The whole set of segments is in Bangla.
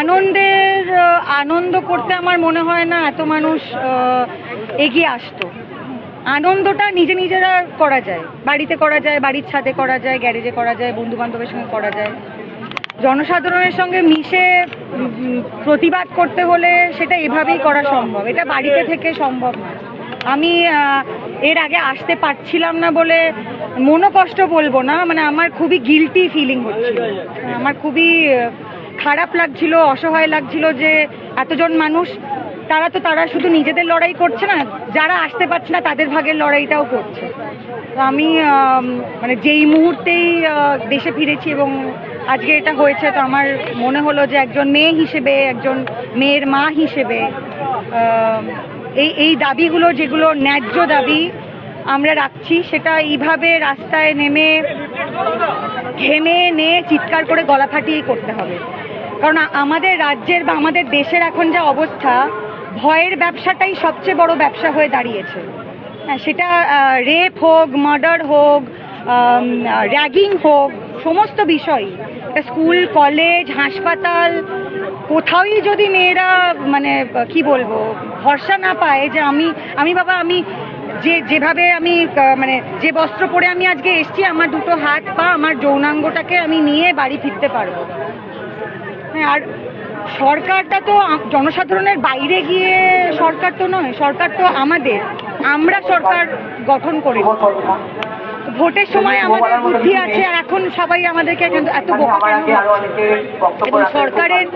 আনন্দের আনন্দ করতে আমার মনে হয় না এত মানুষ এগিয়ে আসতো। আনন্দটা নিজে নিজেরা করা যায়। বাড়িতে করা যায়, বাড়ির ছাদে করা যায়, গ্যারেজে করা যায় বন্ধু বান্ধবের সঙ্গে করা যায়। জনসাধারণের সঙ্গে মিশে প্রতিবাদ করতে হলে সেটা এভাবেই করা সম্ভব। এটা বাড়িতে থেকে সম্ভব না। আমি এর আগে আসতে পারছিলাম না বলে মনো কষ্ট বলব না। মানে আমার খুবই গিলটি ফিলিং হচ্ছিল। আমার খুবই খারাপ লাগছিল, অসহায় লাগছিল যে এতজন মানুষ, তারা তো তারা শুধু নিজেদের লড়াই করছে না, যারা আসতে পারছে না তাদের ভাগের লড়াইটাও করছে। তো আমি মানে যেই মুহূর্তেই দেশে ফিরেছি এবং আজকে এটা হয়েছে, তো আমার মনে হলো যে একজন মেয়ে হিসেবে, একজন মেয়ের মা হিসেবে এই এই দাবিগুলো যেগুলো ন্যায্য দাবি আমরা রাখছি, সেটা এইভাবে রাস্তায় নেমে, ঘেমে, নিয়ে চিৎকার করে গলা ফাটিয়েই করতে হবে। কারণ আমাদের রাজ্যের বা আমাদের দেশের এখন যা অবস্থা, ভয়ের ব্যবসাটাই সবচেয়ে বড় ব্যবসা হয়ে দাঁড়িয়েছে। হ্যাঁ সেটা রেপ হোক, মার্ডার হোক র্যাগিং হোক, সমস্ত বিষয় স্কুল, কলেজ, হাসপাতাল, কোথাওই যদি মেয়েরা মানে কি বলব, ভরসা না পায় যে আমি আমি বাবা, আমি যে, যেভাবে আমি মানে যে বস্ত্র পরে আমি আজকে এসছি, আমার দুটো হাত পা, আমার যৌনাঙ্গটাকে আমি নিয়ে বাড়ি ফিরতে পারব। আর সরকারটা তো জনসাধারণের বাইরে গিয়ে সরকার তো নয়, সরকার তো আমাদের। আমরা সরকার গঠন করি। ভোটের সময় আমাদের বুদ্ধি আছে আর এখন সবাই আমাদেরকে এত বোকা এবং সরকারের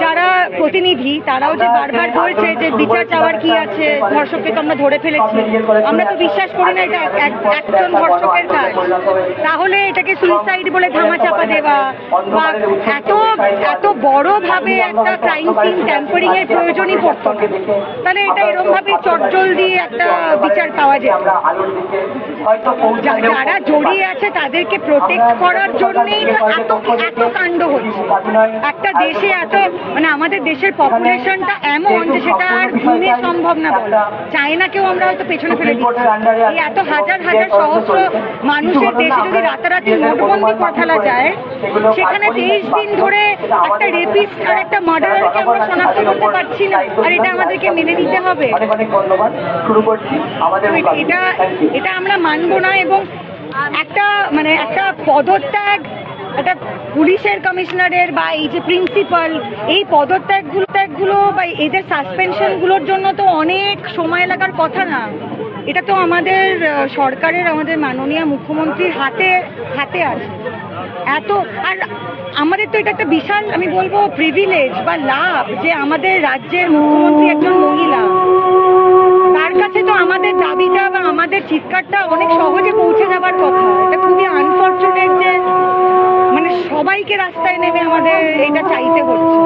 যারা প্রতিনিধি তারাও যে বারবার বলছে যে বিচার চাওয়ার কি আছে ধর্ষককে তো আমরা ধরে ফেলেছি। আমরা তো বিশ্বাস করি না এটা এক- এক- একজন ধর্ষকের কাজ। তাহলে এটাকে সুইসাইড বলে ধামা চাপা দেওয়া বা এত এত বড়ভাবে একটা ক্রাইম সিন ট্যাম্পারিং এর প্রয়োজনই পড়তো না। তাহলে এটা এরকম ভাবে চটজল দিয়ে একটা বিচার পাওয়া যেত যা- যারা জড়িয়ে আছে তাদেরকে প্রোটেক্ট করার জন্যই তো এত এত কাণ্ড হচ্ছে। একটা দেশে এত মানে আমাদের দেশের পপুলেশনটা এমন যে সেটা আর গুণে সম্ভব না বলা। চায়নাকেও আমরা হয়তো পেছনে ফেলে দিচ্ছি। এত হাজার হাজার সহস্র মানুষের দেশে যদি রাতারাতি নোটবন্দি ফেলা যায় সেখানে তেইশ দিন ধরে একটা রেপিস্ট আর একটা মার্ডারকে আমরা শনাক্ত করতে পারছি না। আর এটা আমাদেরকে মেনে নিতে হবে। এটা এটা আমরা মানবো না এবং একটা মানে একটা পদত্যাগ, একটা পুলিশের কমিশনারের বা এই যে প্রিন্সিপাল এই পদত্যাগগুলো, ত্যাগগুলো বা এদের সাসপেনশনগুলোর জন্য তো অনেক সময় লাগার কথা না। এটা তো আমাদের সরকারের, আমাদের মাননীয় মুখ্যমন্ত্রীর হাতে হাতে আছে এত, আর আমাদের তো এটা একটা বিশাল, আমি বলব প্রিভিলেজ বা লাভ যে আমাদের রাজ্যের মুখ্যমন্ত্রী একজন মহিলা। আমাদের দাবিটা বা আমাদের চিৎকারটা অনেক সহজে পৌঁছে যাবার কথা। এটা খুবই আনফর্চুনেট যে মানে সবাইকে রাস্তায় নেমে আমাদের এটা চাইতে হচ্ছে।